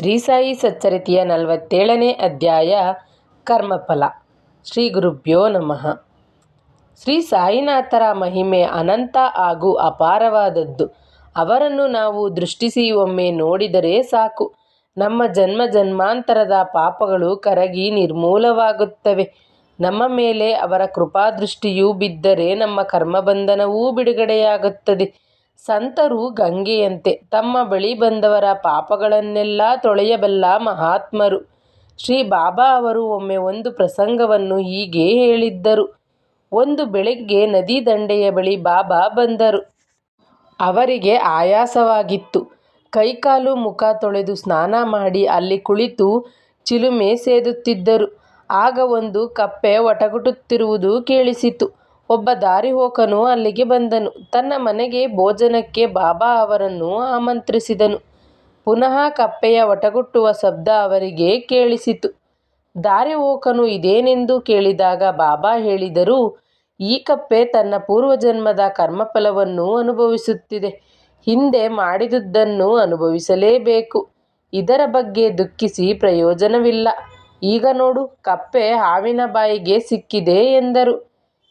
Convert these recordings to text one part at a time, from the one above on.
ಶ್ರೀ ಸಾಯಿ ಸಚ್ಚರಿತೆಯ ನಲವತ್ತೇಳನೇ ಅಧ್ಯಾಯ ಕರ್ಮಫಲ. ಶ್ರೀ ಗುರುಭ್ಯೋ ನಮಃ. ಶ್ರೀ ಸಾಯಿನಾಥರ ಮಹಿಮೆ ಅನಂತ ಹಾಗೂ ಅಪಾರವಾದದ್ದು. ಅವರನ್ನು ನಾವು ದೃಷ್ಟಿಸಿ ಒಮ್ಮೆ ನೋಡಿದರೆ ಸಾಕು. ನಮ್ಮ ಜನ್ಮ ಜನ್ಮಾಂತರದ ಪಾಪಗಳು ಕರಗಿ ನಿರ್ಮೂಲವಾಗುತ್ತವೆ. ನಮ್ಮ ಮೇಲೆ ಅವರ ಕೃಪಾದೃಷ್ಟಿಯೂ ಬಿದ್ದರೆ ನಮ್ಮ ಕರ್ಮಬಂಧನವೂ ಬಿಡುಗಡೆಯಾಗುತ್ತದೆ. ಸಂತರು ಗಂಗೆಯಂತೆ. ತಮ್ಮ ಬಳಿ ಬಂದವರ ಪಾಪಗಳನ್ನೆಲ್ಲ ತೊಳೆಯಬಲ್ಲ ಮಹಾತ್ಮರು. ಶ್ರೀ ಬಾಬಾ ಅವರು ಒಮ್ಮೆ ಒಂದು ಪ್ರಸಂಗವನ್ನು ಹೀಗೆ ಹೇಳಿದ್ದರು. ಒಂದು ಬೆಳಗ್ಗೆ ನದಿ ದಂಡೆಯ ಬಳಿ ಬಾಬಾ ಬಂದರು. ಅವರಿಗೆ ಆಯಾಸವಾಗಿತ್ತು. ಕೈಕಾಲು ಮುಖ ತೊಳೆದು ಸ್ನಾನ ಮಾಡಿ ಅಲ್ಲಿ ಕುಳಿತು ಚಿಲುಮೆ ಸೇದುತ್ತಿದ್ದರು. ಆಗ ಒಂದು ಕಪ್ಪೆ ಒಟಗುಟುತ್ತಿರುವುದು ಕೇಳಿಸಿತು. ಒಬ್ಬ ದಾರಿಹೋಕನು ಅಲ್ಲಿಗೆ ಬಂದನು. ತನ್ನ ಮನೆಗೆ ಭೋಜನಕ್ಕೆ ಬಾಬಾ ಅವರನ್ನು ಆಮಂತ್ರಿಸಿದನು. ಪುನಃ ಕಪ್ಪೆಯ ಒಟಗುಟ್ಟುವ ಶಬ್ದ ಅವರಿಗೆ ಕೇಳಿಸಿತು. ದಾರಿಹೋಕನು ಇದೇನೆಂದು ಕೇಳಿದಾಗ ಬಾಬಾ ಹೇಳಿದರು, ಈ ಕಪ್ಪೆ ತನ್ನ ಪೂರ್ವಜನ್ಮದ ಕರ್ಮಫಲವನ್ನು ಅನುಭವಿಸುತ್ತಿದೆ. ಹಿಂದೆ ಮಾಡಿದುದನ್ನು ಅನುಭವಿಸಲೇಬೇಕು. ಇದರ ಬಗ್ಗೆ ದುಃಖಿಸಿ ಪ್ರಯೋಜನವಿಲ್ಲ. ಈಗ ನೋಡು, ಕಪ್ಪೆ ಹಾವಿನ ಬಾಯಿಗೆ ಸಿಕ್ಕಿದೆ ಎಂದರು.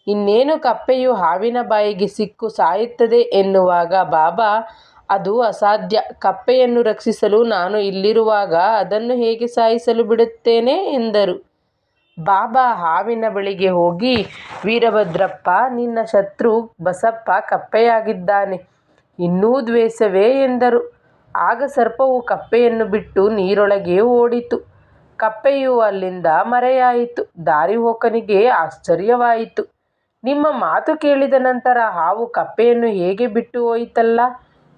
ಇನ್ನೇನು ಕಪ್ಪೆಯು ಹಾವಿನ ಬಾಯಿಗೆ ಸಿಕ್ಕು ಸಾಯುತ್ತದೆ ಎನ್ನುವಾಗ ಬಾಬಾ, ಅದು ಅಸಾಧ್ಯ. ಕಪ್ಪೆಯನ್ನು ರಕ್ಷಿಸಲು ನಾನು ಇಲ್ಲಿರುವಾಗ ಅದನ್ನು ಹೇಗೆ ಸಾಯಿಸಲು ಬಿಡುತ್ತೇನೆ ಎಂದರು. ಬಾಬಾ ಹಾವಿನ ಬಳಿಗೆ ಹೋಗಿ, ವೀರಭದ್ರಪ್ಪ, ನಿನ್ನ ಶತ್ರು ಬಸಪ್ಪ ಕಪ್ಪೆಯಾಗಿದ್ದಾನೆ, ಇನ್ನೂ ದ್ವೇಷವೇ ಎಂದರು. ಆಗ ಸರ್ಪವು ಕಪ್ಪೆಯನ್ನು ಬಿಟ್ಟು ನೀರೊಳಗೆ ಓಡಿತು. ಕಪ್ಪೆಯು ಅಲ್ಲಿಂದ ಮರೆಯಾಯಿತು. ದಾರಿಹೋಕನಿಗೆ ಆಶ್ಚರ್ಯವಾಯಿತು. ನಿಮ್ಮ ಮಾತು ಕೇಳಿದ ನಂತರ ಹಾವು ಕಪ್ಪೆಯನ್ನು ಹೇಗೆ ಬಿಟ್ಟು ಹೋಯಿತಲ್ಲ?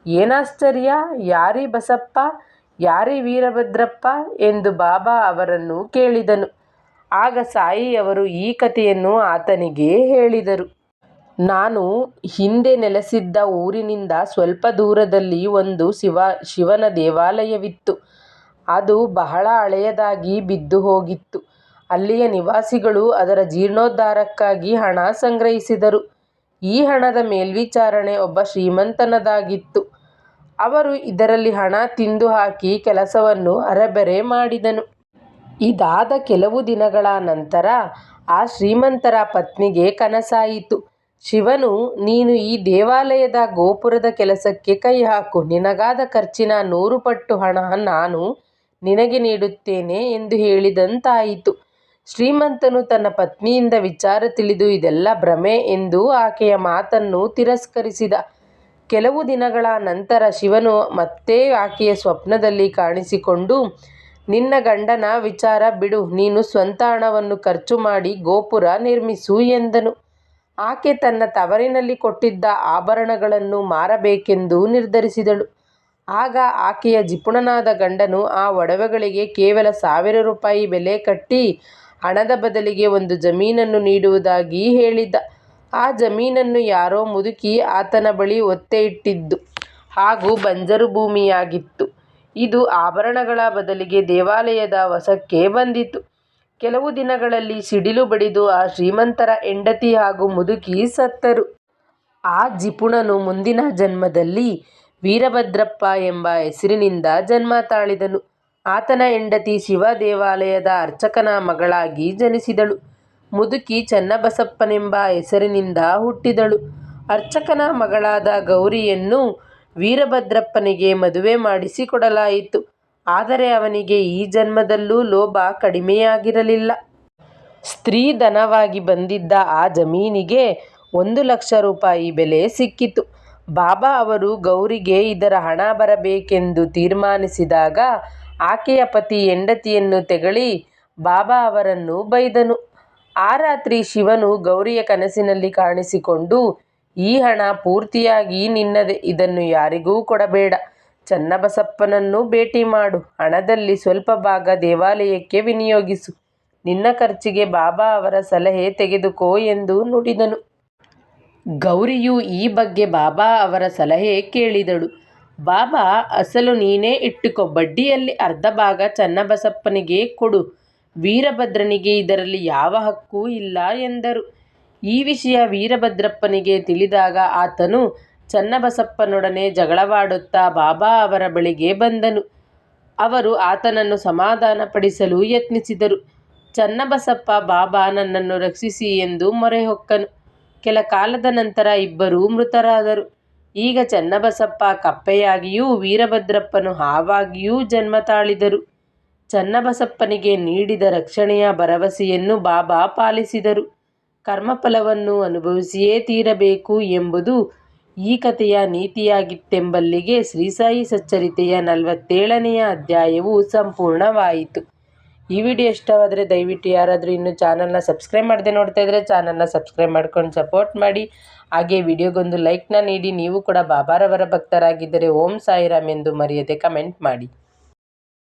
ಏನಾಶ್ಚರ್ಯ! ಯಾರಿ ಬಸಪ್ಪ? ಯಾರಿ ವೀರಭದ್ರಪ್ಪ? ಎಂದು ಬಾಬಾ ಅವರನ್ನು ಕೇಳಿದನು. ಆಗ ಸಾಯಿಯವರು ಈ ಕಥೆಯನ್ನು ಆತನಿಗೆ ಹೇಳಿದರು. ನಾನು ಹಿಂದೆ ನೆಲೆಸಿದ್ದ ಊರಿನಿಂದ ಸ್ವಲ್ಪ ದೂರದಲ್ಲಿ ಒಂದು ಶಿವ, ಶಿವನ ದೇವಾಲಯವಿತ್ತು. ಅದು ಬಹಳ ಹಳೆಯದಾಗಿ ಬಿದ್ದು ಹೋಗಿತ್ತು. ಅಲ್ಲಿಯ ನಿವಾಸಿಗಳು ಅದರ ಜೀರ್ಣೋದ್ಧಾರಕ್ಕಾಗಿ ಹಣ ಸಂಗ್ರಹಿಸಿದರು. ಈ ಹಣದ ಮೇಲ್ವಿಚಾರಣೆ ಒಬ್ಬ ಶ್ರೀಮಂತನದಾಗಿತ್ತು. ಅವರು ಇದರಲ್ಲಿ ಹಣ ತಿಂದು ಹಾಕಿ ಕೆಲಸವನ್ನು ಅರೆಬರೆ ಮಾಡಿದನು. ಇದಾದ ಕೆಲವು ದಿನಗಳ ನಂತರ ಆ ಶ್ರೀಮಂತರ ಪತ್ನಿಗೆ ಕನಸಾಯಿತು. ಶಿವನು, ನೀನು ಈ ದೇವಾಲಯದ ಗೋಪುರದ ಕೆಲಸಕ್ಕೆ ಕೈ ಹಾಕು. ನಿನಗಾದ ಖರ್ಚಿನ ನೂರು ಪಟ್ಟು ಹಣ ನಾನು ನಿನಗೆ ನೀಡುತ್ತೇನೆ ಎಂದು ಹೇಳಿದಂತಾಯಿತು. ಶ್ರೀಮಂತನು ತನ್ನ ಪತ್ನಿಯಿಂದ ವಿಚಾರ ತಿಳಿದು ಇದೆಲ್ಲ ಭ್ರಮೆ ಎಂದು ಆಕೆಯ ಮಾತನ್ನು ತಿರಸ್ಕರಿಸಿದ. ಕೆಲವು ದಿನಗಳ ನಂತರ ಶಿವನು ಮತ್ತೆ ಆಕೆಯ ಸ್ವಪ್ನದಲ್ಲಿ ಕಾಣಿಸಿಕೊಂಡು, ನಿನ್ನ ಗಂಡನ ವಿಚಾರ ಬಿಡು, ನೀನು ಸ್ವಂತ ಹಣವನ್ನು ಖರ್ಚು ಮಾಡಿ ಗೋಪುರ ನಿರ್ಮಿಸು ಎಂದನು. ಆಕೆ ತನ್ನ ತವರಿನಲ್ಲಿ ಕೊಟ್ಟಿದ್ದ ಆಭರಣಗಳನ್ನು ಮಾರಬೇಕೆಂದು ನಿರ್ಧರಿಸಿದಳು. ಆಗ ಆಕೆಯ ಜಿಪುಣನಾದ ಗಂಡನು ಆ ಒಡವೆಗಳಿಗೆ ಕೇವಲ ಸಾವಿರ ರೂಪಾಯಿ ಬೆಲೆ ಕಟ್ಟಿ ಹಣದ ಬದಲಿಗೆ ಒಂದು ಜಮೀನನ್ನು ನೀಡುವುದಾಗಿ ಹೇಳಿದ್ದ. ಆ ಜಮೀನನ್ನು ಯಾರೋ ಮುದುಕಿ ಆತನ ಬಳಿ ಒತ್ತೆ ಇಟ್ಟಿದ್ದು ಹಾಗೂ ಬಂಜರು ಭೂಮಿಯಾಗಿತ್ತು. ಇದು ಆಭರಣಗಳ ಬದಲಿಗೆ ದೇವಾಲಯದ ವಶಕ್ಕೆ ಬಂದಿತು. ಕೆಲವು ದಿನಗಳಲ್ಲಿ ಸಿಡಿಲು ಬಡಿದು ಆ ಶ್ರೀಮಂತರ ಹೆಂಡತಿ ಹಾಗೂ ಮುದುಕಿ ಸತ್ತರು. ಆ ಜಿಪುಣನು ಮುಂದಿನ ಜನ್ಮದಲ್ಲಿ ವೀರಭದ್ರಪ್ಪ ಎಂಬ ಹೆಸರಿನಿಂದ ಜನ್ಮ ತಾಳಿದನು. ಆತನ ಹೆಂಡತಿ ಶಿವ ದೇವಾಲಯದ ಅರ್ಚಕನ ಮಗಳಾಗಿ ಜನಿಸಿದಳು. ಮುದುಕಿ ಚನ್ನಬಸಪ್ಪನೆಂಬ ಹೆಸರಿನಿಂದ ಹುಟ್ಟಿದಳು. ಅರ್ಚಕನ ಮಗಳಾದ ಗೌರಿಯನ್ನು ವೀರಭದ್ರಪ್ಪನಿಗೆ ಮದುವೆ ಮಾಡಿಸಿಕೊಡಲಾಯಿತು. ಆದರೆ ಅವನಿಗೆ ಈ ಜನ್ಮದಲ್ಲೂ ಲೋಭ ಕಡಿಮೆಯಾಗಿರಲಿಲ್ಲ. ಸ್ತ್ರೀಧನವಾಗಿ ಬಂದಿದ್ದ ಆ ಜಮೀನಿಗೆ ಒಂದು ಲಕ್ಷ ರೂಪಾಯಿ ಬೆಲೆ ಸಿಕ್ಕಿತು. ಬಾಬಾ ಅವರು ಗೌರಿಗೆ ಇದರ ಹಣ ಬರಬೇಕೆಂದು ತೀರ್ಮಾನಿಸಿದಾಗ ಆಕೆಯ ಪತಿ ಹೆಂಡತಿಯನ್ನು ತೆಗಳಿ ಬಾಬಾ ಅವರನ್ನು ಬೈದನು. ಆ ರಾತ್ರಿ ಶಿವನು ಗೌರಿಯ ಕನಸಿನಲ್ಲಿ ಕಾಣಿಸಿಕೊಂಡು, ಈ ಹಣ ಪೂರ್ತಿಯಾಗಿ ನಿನ್ನದೆ, ಇದನ್ನು ಯಾರಿಗೂ ಕೊಡಬೇಡ. ಚನ್ನಬಸಪ್ಪನನ್ನು ಭೇಟಿ ಮಾಡು. ಹಣದಲ್ಲಿ ಸ್ವಲ್ಪ ಭಾಗ ದೇವಾಲಯಕ್ಕೆ ವಿನಿಯೋಗಿಸು. ನಿನ್ನ ಖರ್ಚಿಗೆ ಬಾಬಾ ಅವರ ಸಲಹೆ ತೆಗೆದುಕೋ ಎಂದು ನುಡಿದನು. ಗೌರಿಯು ಈ ಬಗ್ಗೆ ಬಾಬಾ ಅವರ ಸಲಹೆ ಕೇಳಿದಳು. ಬಾಬಾ, ಅಸಲು ನೀನೇ ಇಟ್ಟುಕೋ ಬಡ್ಡಿಯಲ್ಲಿ ಅರ್ಧ ಭಾಗ ಚನ್ನಬಸಪ್ಪನಿಗೆ ಕೊಡು ವೀರಭದ್ರನಿಗೆ ಇದರಲ್ಲಿ ಯಾವ ಹಕ್ಕೂ ಇಲ್ಲ ಎಂದರು ಈ ವಿಷಯ ವೀರಭದ್ರಪ್ಪನಿಗೆ ತಿಳಿದಾಗ ಆತನು ಚನ್ನಬಸಪ್ಪನೊಡನೆ ಜಗಳವಾಡುತ್ತಾ ಬಾಬಾ ಅವರ ಬಳಿಗೆ ಬಂದನು ಅವರು ಆತನನ್ನು ಸಮಾಧಾನಪಡಿಸಲು ಯತ್ನಿಸಿದರು. ಚನ್ನಬಸಪ್ಪ, ಬಾಬಾ, ನನ್ನನ್ನು ರಕ್ಷಿಸಿ ಎಂದು ಮೊರೆಹೊಕ್ಕನು. ಕೆಲ ಕಾಲದ ನಂತರ ಇಬ್ಬರೂ ಮೃತರಾದರು. ಈಗ ಚನ್ನಬಸಪ್ಪ ಕಪ್ಪೆಯಾಗಿಯೂ ವೀರಭದ್ರಪ್ಪನು ಹಾವಾಗಿಯೂ ಜನ್ಮ ತಾಳಿದರು. ಚನ್ನಬಸಪ್ಪನಿಗೆ ನೀಡಿದ ರಕ್ಷಣೆಯ ಭರವಸೆಯನ್ನು ಬಾಬಾ ಪಾಲಿಸಿದರು. ಕರ್ಮಫಲವನ್ನು ಅನುಭವಿಸಿಯೇ ತೀರಬೇಕು ಎಂಬುದು ಈ ಕಥೆಯ ನೀತಿಯಾಗಿತ್ತೆಂಬಲ್ಲಿಗೆ ಶ್ರೀಸಾಯಿ ಸಚ್ಚರಿತೆಯ ನಲವತ್ತೇಳನೆಯ ಅಧ್ಯಾಯವು ಸಂಪೂರ್ಣವಾಯಿತು. ಈ ವಿಡಿಯೋ ಇಷ್ಟವಾದರೆ ದಯವಿಟ್ಟು ಯಾರಾದರೂ ಇನ್ನೂ ಚಾನಲ್ನ ಸಬ್ಸ್ಕ್ರೈಬ್ ಮಾಡದೆ ನೋಡ್ತಾ ಇದ್ದರೆ ಚಾನಲ್ನ ಸಬ್ಸ್ಕ್ರೈಬ್ ಮಾಡ್ಕೊಂಡು ಸಪೋರ್ಟ್ ಮಾಡಿ. ಹಾಗೆ ವಿಡಿಯೋಗೊಂದು ಲೈಕ್ನ ನೀಡಿ ನೀವು ಕೂಡ ಬಾಬಾರವರ ಭಕ್ತರಾಗಿದ್ದರೆ ಓಂ ಸಾಯಿರಾಮ್ ಎಂದು ಮರೆಯದೆ ಕಮೆಂಟ್ ಮಾಡಿ.